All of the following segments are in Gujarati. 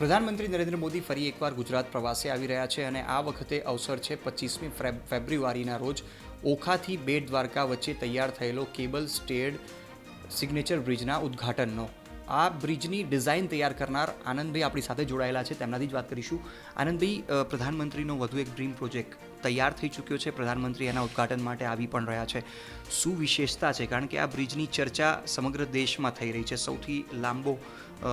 પ્રધાનમંત્રી નરેન્દ્ર મોદી ફરી એકવાર ગુજરાત પ્રવાસે આવી રહ્યા છે અને આ વખતે અવસર છે પચીસમી ફેબ્રુઆરીના રોજ ઓખાથી બેટ દ્વારકા વચ્ચે તૈયાર થયેલો કેબલ સ્ટેડ સિગ્નેચર બ્રિજના ઉદ્ઘાટનનો. આ બ્રિજની ડિઝાઇન તૈયાર કરનાર આનંદભાઈ આપણી સાથે જોડાયેલા છે, તેમનાથી જ વાત કરીશું. આનંદભાઈ પ્રધાનમંત્રીનો વધુ એક ડ્રીમ પ્રોજેક્ટ તૈયાર થઈ ચૂક્યો છે, પ્રધાનમંત્રી એના ઉદ્ઘાટન માટે આવી પણ રહ્યા છે. શું વિશેષતા છે? કારણ કે આ બ્રિજની ચર્ચા સમગ્ર દેશમાં થઈ રહી છે, સૌથી લાંબો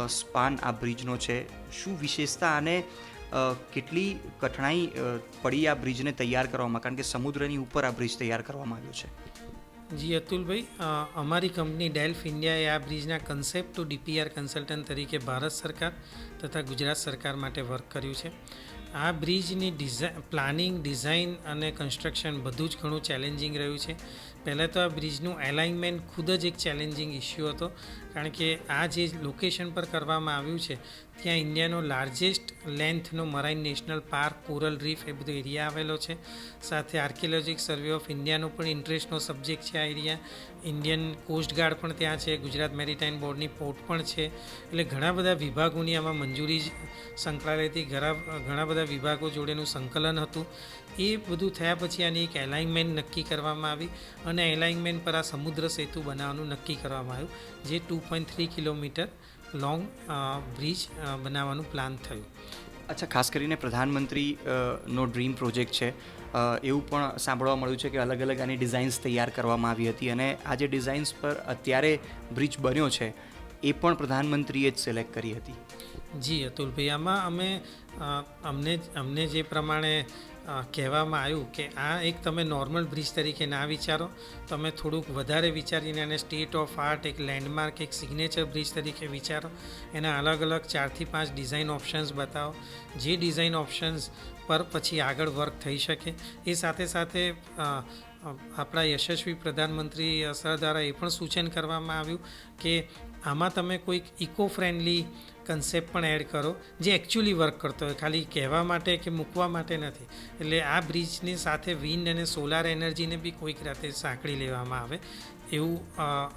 સ્પાન આ બ્રિજનો છે? શું વિશેષતા અને કેટલી કઠણાઈ પડી આ બ્રિજને તૈયાર કરવામાં? કારણ કે સમુદ્રની ઉપર આ બ્રિજ તૈયાર કરવામાં આવ્યો છે. જી, અતુલભાઈ અમારી કંપની ડેલ્ફ ઇન્ડિયાએ આ બ્રિજના કન્સેપ્ટ ટુ ડીપીઆર કન્સલ્ટન્ટ તરીકે ભારત સરકાર તથા ગુજરાત સરકાર માટે વર્ક કર્યું છે. આ બ્રિજની ડિઝાઇન પ્લાનિંગ ડિઝાઇન અને કન્સ્ટ્રક્શન બધું જ ઘણું ચેલેન્જિંગ રહ્યું છે. પહેલાં તો આ બ્રિજનું એલાઇનમેન્ટ ખુદ જ એક ચેલેન્જિંગ ઇસ્યુ હતો. કારણ કે આ જે લોકેશન પર કરવામાં આવ્યું છે, ત્યાં ઇન્ડિયાનો largest લેન્થનો marine national park, coral reef એ બધો એરિયા આવેલો છે. સાથે આર્કિયોલોજીક સર્વે ઓફ ઇન્ડિયાનો પણ ઇન્ટરેસ્ટનો સબ્જેક્ટ છે આ એરિયા ઇન્ડિયન કોસ્ટગાર્ડ પણ ત્યાં છે, ગુજરાત મેરીટાઈમ બોર્ડની પોર્ટ પણ છે. એટલે ઘણા બધા વિભાગોની આમાં મંજૂરી સંકળાયેલી હતી. ઘણા ઘણા બધા વિભાગો જોડેનું સંકલન હતું. એ બધું થયા પછી આની એક એલાઇનમેન્ટ નક્કી કરવામાં આવી અને એલાઇનમેન્ટ પર આ સમુદ્ર સેતુ બનાવવાનું નક્કી કરવામાં આવ્યું, જે two point three kilometre long bridge બનાવવાનું પ્લાન થયું. અચ્છા ખાસ કરીને પ્રધાનમંત્રી નો ડ્રીમ પ્રોજેક્ટ છે. એવું પણ સાંભળવા મળ્યું છે કે અલગ અલગ આની ડિઝાઇન્સ તૈયાર કરવામાં આવી હતી અને આ જે ડિઝાઇન્સ પર અત્યારે બ્રિજ બન્યો છે એ પણ પ્રધાનમંત્રીએ જ સિલેક્ટ કરી હતી. જી અતુલભાઈ આમાં અમે અમને અમને જે પ્રમાણે કહેવામાં આવ્યું કે આ એક તમે નોર્મલ બ્રિજ તરીકે ના વિચારો. તમે થોડુંક વધારે વિચારીને એને સ્ટેટ ઓફ આર્ટ એક લેન્ડમાર્ક એક સિગ્નેચર બ્રિજ તરીકે વિચારો. એના અલગ અલગ ચારથી પાંચ ડિઝાઇન ઓપ્શન્સ બતાવો. જે ડિઝાઇન ઓપ્શન્સ પર પછી આગળ વર્ક થઈ શકે. એ સાથે સાથે આપણા યશસ્વી પ્રધાનમંત્રી સર દ્વારા એ પણ સૂચન કરવામાં આવ્યું કે આમાં તમે કોઈક ઇકો ફ્રેન્ડલી કન્સેપ્ટ પણ એડ કરો, જે એકચ્યુઅલી વર્ક કરતો હોય. ખાલી કહેવા માટે કે મૂકવા માટે નથી. એટલે આ બ્રિજની સાથે વિન્ડ અને સોલાર એનર્જીને બી કોઈક રાતે સાંકળી લેવામાં આવે. એવું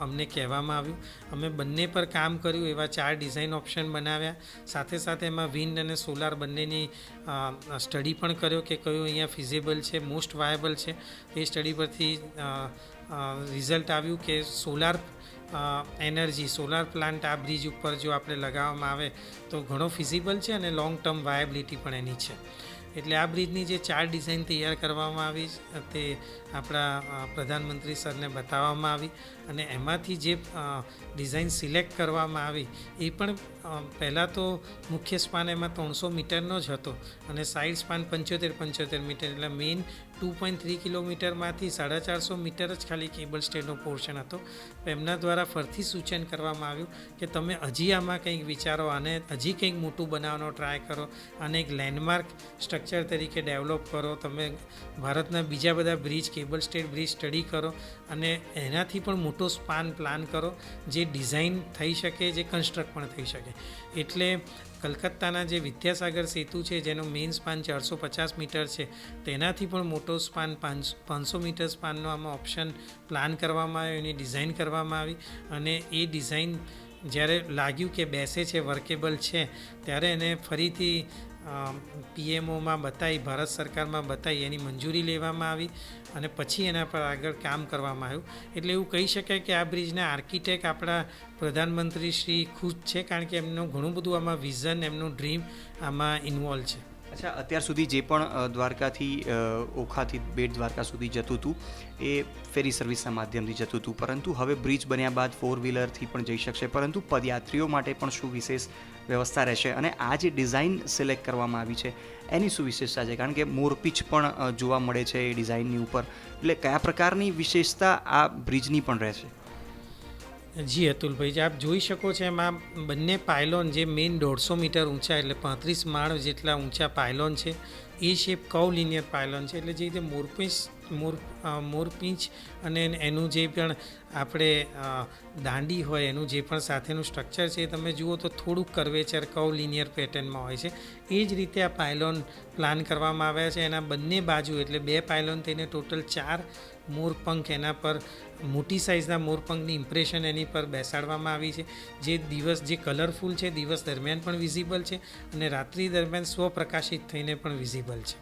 અમને કહેવામાં આવ્યું. અમે બંને પર કામ કર્યું, એવા ચાર ડિઝાઇન ઓપ્શન બનાવ્યા. સાથે સાથે એમાં વિન્ડ અને સોલાર બંનેની સ્ટડી પણ કર્યો કે કયું અહીંયા ફિઝેબલ છે મોસ્ટ વાયેબલ છે. એ સ્ટડી પરથી રિઝલ્ટ આવ્યું કે સોલાર એનર્જી સોલાર પ્લાન્ટ આ બ્રિજ ઉપર જો આપણે લગાવવામાં આવે તો ઘણો ફિઝિબલ છે અને લોંગ ટર્મ વાયબિલિટી પણ એની છે. એટલે આ બ્રિજની જે ચાર ડિઝાઇન તૈયાર કરવામાં આવી તે આપણા પ્રધાનમંત્રી સરને બતાવવામાં આવી. અને એમાંથી જે ડિઝાઇન સિલેક્ટ કરવામાં આવી, એ પણ પહેલાં તો મુખ્ય સ્પાન એમાં ત્રણસો મીટરનો જ હતો અને સાઇડ સ્પાન પંચોતેર પંચોતેર મીટર. એટલે મેઇન ટુ પોઈન્ટ થ્રી કિલોમીટરમાંથી સાડા ચારસો મીટર જ ખાલી કેબલ સ્ટેડનો પોર્શન હતો. એમના દ્વારા ફરીથી સૂચન કરવામાં આવ્યું કે તમે હજી આમાં કંઈક વિચારો અને હજી કંઈક મોટું બનાવવાનો ટ્રાય કરો અને એક લેન્ડમાર્ક સ્ટ્રક્ચર તરીકે ડેવલપ કરો. તમે ભારતના બીજા બધા bridge cable state bridge study કરો અને એનાથી પણ મોટો સ્પાન પ્લાન કરો, જે ડિઝાઇન થઈ શકે, જે કન્સ્ટ્રક્ટ પણ થઈ શકે. એટલે કલકત્તાના જે વિદ્યાસાગર સેતુ છે, જેનો મેઇન સ્પાન ચારસો પચાસ મીટર છે, તેનાથી પણ મોટો સ્પાન પાંચ, પાંચસો મીટર સ્પાનનો આમાં ઓપ્શન પ્લાન કરવામાં આવ્યો, એની ડિઝાઇન કરવામાં આવી. અને એ ડિઝાઇન જ્યારે લાગ્યું કે બેસે છે, વર્કેબલ છે, ત્યારે એને ફરીથી પીએમઓમાં બતાવી ભારત સરકારમાં બતાવી એની મંજૂરી લેવામાં આવી અને પછી એના પર આગળ કામ કરવામાં આવ્યું. એટલે એવું કહી શકાય કે આ બ્રિજના આર્કિટેક્ટ આપણા પ્રધાનમંત્રી શ્રી ખુદ છે, કારણ કે એમનું ઘણું બધું આમાં વિઝન, એમનું ડ્રીમ આમાં ઇન્વોલ્વ છે. અચ્છા, અત્યાર સુધી જે પણ દ્વારકાથી ઓખાથી બેટ દ્વારકા સુધી જતું હતું એ ફેરી સર્વિસના માધ્યમથી જતું હતું પરંતુ હવે બ્રિજ બન્યા બાદ ફોર વ્હીલરથી પણ જઈ શકશે. પરંતુ પદયાત્રીઓ માટે પણ શું વિશેષ વ્યવસ્થા રહેશે? અને આ જે ડિઝાઇન સિલેક્ટ કરવામાં આવી છે, એની શું વિશેષતા છે? કારણ કે મોરપીચ પણ જોવા મળે છે એ ડિઝાઇનની ઉપર. એટલે કયા પ્રકારની વિશેષતા આ બ્રિજની પણ રહેશે? જી, અતુલભાઈ આપ જોઈ શકો છો એમાં બંને પાયલોન જે મેઇન દોઢસો મીટર ઊંચા એટલે પાંત્રીસ માળ જેટલા ઊંચા પાયલોન છે, એ શેપ કવ લિનિયર પાયલોન છે. એટલે જે રીતે મોરપીંચ, મોર મોરપીંચ અને એનું જે પણ આપણે દાંડી હોય એનું જે પણ સાથેનું સ્ટ્રક્ચર છે, એ તમે જુઓ તો થોડુંક કર્વેચર કવ લિનિયર પેટર્નમાં હોય છે. એ જ રીતે આ પાયલોન પ્લાન કરવામાં આવ્યા છે. એના બંને બાજુ એટલે બે પાયલોન થઈને ટોટલ ચાર મોરપંખ એના પર, મોટી સાઇઝના મોરપંખની ઇમ્પ્રેશન એની પર બેસાડવામાં આવી છે. જે દિવસ, જે કલરફુલ છે, દિવસ દરમિયાન પણ વિઝિબલ છે અને રાત્રિ દરમિયાન સ્વપ્રકાશિત થઈને પણ વિઝિબલ છે.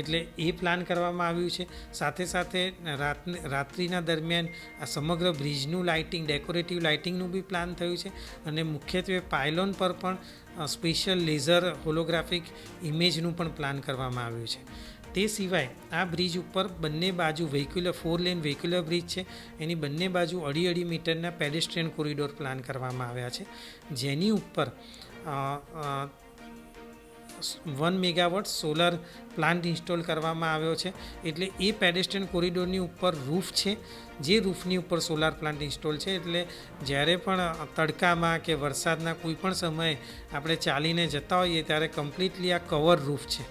એટલે એ પ્લાન કરવામાં આવ્યું છે. સાથે સાથે રાત રાત્રિના દરમિયાન આ સમગ્ર બ્રિજનું લાઇટિંગ ડેકોરેટિવ લાઇટિંગનું બી પ્લાન થયું છે. અને મુખ્યત્વે પાયલોન પર પણ સ્પેશિયલ લેઝર હોલોગ્રાફિક ઇમેજનું પણ પ્લાન કરવામાં આવ્યું છે. તે સિવાય આ બ્રિજ ઉપર બંને બાજુ vehicular four lane vehicular bridge છે. એની બંને બાજુ અઢી અઢી મીટરના પેડેસ્ટ્રિયન કોરિડોર પ્લાન કરવામાં આવ્યા છે. જેની ઉપર one megawatt solar plant install કરવામાં આવ્યો છે. એટલે એ પેડેસ્ટ્રિયન કોરિડોરની ઉપર રૂફ છે. જે રૂફની ઉપર સોલાર પ્લાન્ટ ઇન્સ્ટોલ છે. એટલે જ્યારે પણ તડકામાં કે વરસાદના કોઈ પણ સમયે આપણે ચાલીને જતા હોઈએ ત્યારે કમ્પ્લીટલી આ કવર રૂફ છે.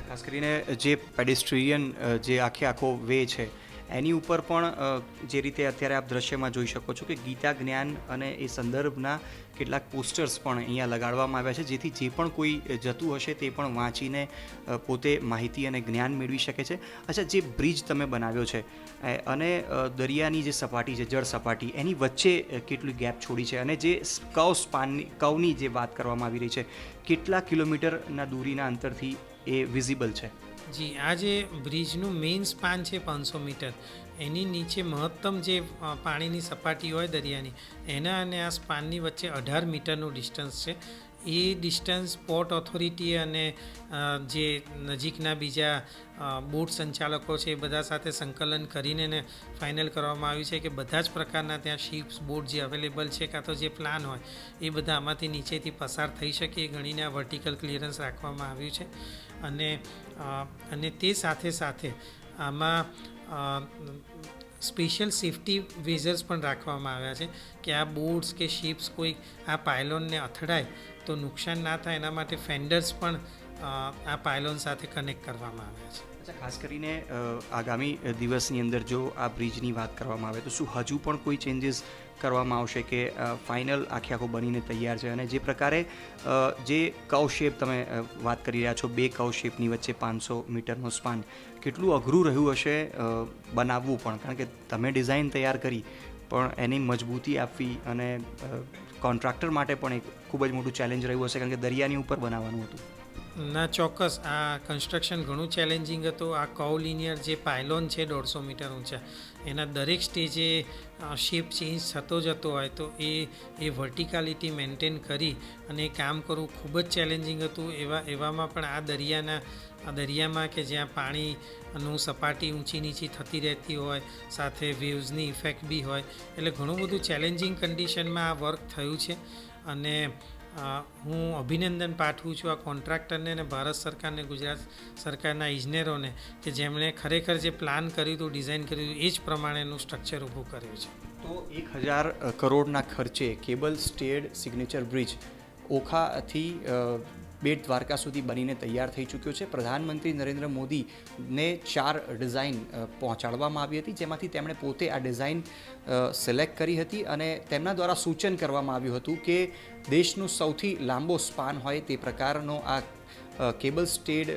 ખાસ કરીને જે પેડિસ્ટ્રિયન જે આખે આખો વે છે, એની ઉપર પણ જે રીતે અત્યારે આપ દ્રશ્યમાં જોઈ શકો છો કે ગીતા જ્ઞાન અને એ સંદર્ભના કેટલાક પોસ્ટર્સ પણ અહીંયા લગાડવામાં આવ્યા છે, જેથી જે પણ કોઈ જતું હશે તે પણ વાંચીને પોતે માહિતી અને જ્ઞાન મેળવી શકે છે. અચ્છા, જે બ્રિજ તમે બનાવ્યો છે અને દરિયાની જે સપાટી છે, જળ સપાટી, એની વચ્ચે કેટલી ગેપ છોડી છે, અને જે કવ સ્પાનની કવની જે વાત કરવામાં આવી રહી છે, કેટલા કિલોમીટરના દૂરીના અંતરથી એ વિઝિબલ છે. જી, આ જે બ્રિજનું મેઇન સ્પાન છે પાંચસો મીટર, એની નીચે મહત્તમ જે પાણીની સપાટી હોય દરિયાની, એના અને આ સ્પાનની વચ્ચે અઢાર મીટરનું ડિસ્ટન્સ છે. એ ડિસ્ટન્સ પોર્ટ ઓથોરિટી અને જે નજીકના બીજા બોટ સંચાલકો છે એ બધા સાથે સંકલન કરીને ને ફાઇનલ કરવામાં આવ્યું છે કે બધા જ પ્રકારના ત્યાં શિપ્સ બોટ જે અવેલેબલ છે કાં તો જે પ્લાન હોય, એ બધા આમાંથી નીચેથી પસાર થઈ શકે એ ગણીને આ વર્ટિકલ ક્લિયરન્સ રાખવામાં આવ્યું છે. અને અને તે સાથે સાથે આમાં સ્પેશિયલ સેફટી વેઝર્સ પણ રાખવામાં આવ્યા છે કે આ બોટ્સ કે શિપ્સ કોઈ આ પાયલોનને અથડાય તો નુકસાન ના થાય એના માટે ફેન્ડર્સ પણ આ પાયલોન સાથે કનેક્ટ કરવામાં આવ્યા છે. અચ્છા, ખાસ કરીને આગામી દિવસની અંદર જો આ બ્રિજની વાત કરવામાં આવે તો શું હજુ પણ કોઈ ચેન્જીસ કરવામાં આવશે કે ફાઇનલ આખે આખો બનીને તૈયાર છે? અને જે પ્રકારે જે કવ શેપ તમે વાત કરી રહ્યા છો, બે કવ શેપની વચ્ચે પાંચસો મીટરનો સ્પાન કેટલું અઘરું રહ્યું હશે બનાવવું પણ? કારણ કે તમે ડિઝાઇન તૈયાર કરી પણ એની મજબૂતી આપવી અને કોન્ટ્રાક્ટર માટે પણ એક ખૂબ જ મોટું ચેલેન્જ રહ્યું હશે, કારણ કે દરિયાની ઉપર બનાવવાનું હતું. ના, ચોક્કસ. આ કન્સ્ટ્રક્શન ઘણું ચેલેન્જિંગ હતું. આ કૌ લિનિયર જે પાયલોન છે, દોઢસો મીટર ઊંચા એના દરેક સ્ટેજે શેપ ચેન્જ થતો જતો હોય તો એ એ વર્ટિકાલિટી મેન્ટેન કરી અને કામ કરવું ખૂબ જ ચેલેન્જિંગ હતું. એવા, એવામાં પણ આ દરિયાના દરિયામાં કે જ્યાં પાણીનું સપાટી ઊંચી નીચી થતી રહેતી હોય, સાથે વેવ્સની ઇફેક્ટ બી હોય, એટલે ઘણું બધું ચેલેન્જિંગ કન્ડિશનમાં આ વર્ક થયું છે. અને હું અભિનંદન પાઠવું છું આ કોન્ટ્રાક્ટરને અને ભારત સરકારને, ગુજરાત સરકારના ઇજનેરોને કે જેમણે ખરેખર જે પ્લાન કર્યું હતું ડિઝાઇન કર્યું એ જ પ્રમાણેનું સ્ટ્રક્ચર ઊભું કર્યું છે. તો એક હજાર કરોડના ખર્ચે કેબલ સ્ટેડ સિગ્નેચર બ્રિજ ઓખાથી બેટ દ્વારકા સુધી બનીને તૈયાર થઈ ચૂક્યો છે. પ્રધાનમંત્રી નરેન્દ્ર મોદીને ચાર ડિઝાઇન પહોંચાડવામાં આવી હતી, જેમાંથી તેમણે પોતે આ ડિઝાઇન સિલેક્ટ કરી હતી અને તેમના દ્વારા સૂચન કરવામાં આવ્યું હતું કે દેશનું સૌથી લાંબો સ્પાન હોય તે પ્રકારનો આ કેબલ સ્ટેડ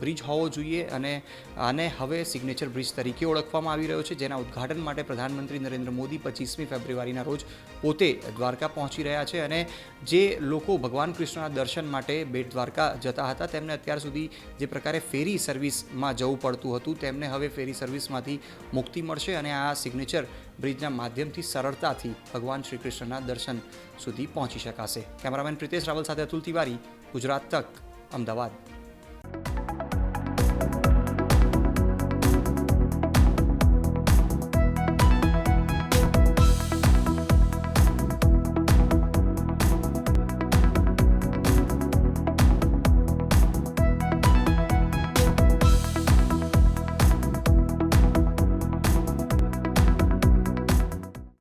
બ્રિજ હોવો જોઈએ અને આને હવે સિગ્નેચર બ્રિજ તરીકે ઓળખવામાં આવી રહ્યો છે, જેના ઉદ્ઘાટન માટે પ્રધાનમંત્રી નરેન્દ્ર મોદી પચીસમી ફેબ્રુઆરીના રોજ પોતે દ્વારકા પહોંચી રહ્યા છે અને જે લોકો ભગવાન કૃષ્ણના દર્શન માટે બેટ દ્વારકા જતા હતા, તેમને અત્યાર સુધી જે પ્રકારે ફેરી સર્વિસમાં જવું પડતું હતું, તેમને હવે ફેરી સર્વિસમાંથી મુક્તિ મળશે અને આ સિગ્નેચર બ્રિજના માધ્યમથી સરળતાથી ભગવાન શ્રી કૃષ્ણના દર્શન સુધી પહોંચી શકાશે. કેમેરામેન પ્રિતેશ રાવલ સાથે અતુલ તિવારી, ગુજરાત તક. અમદાવાદ.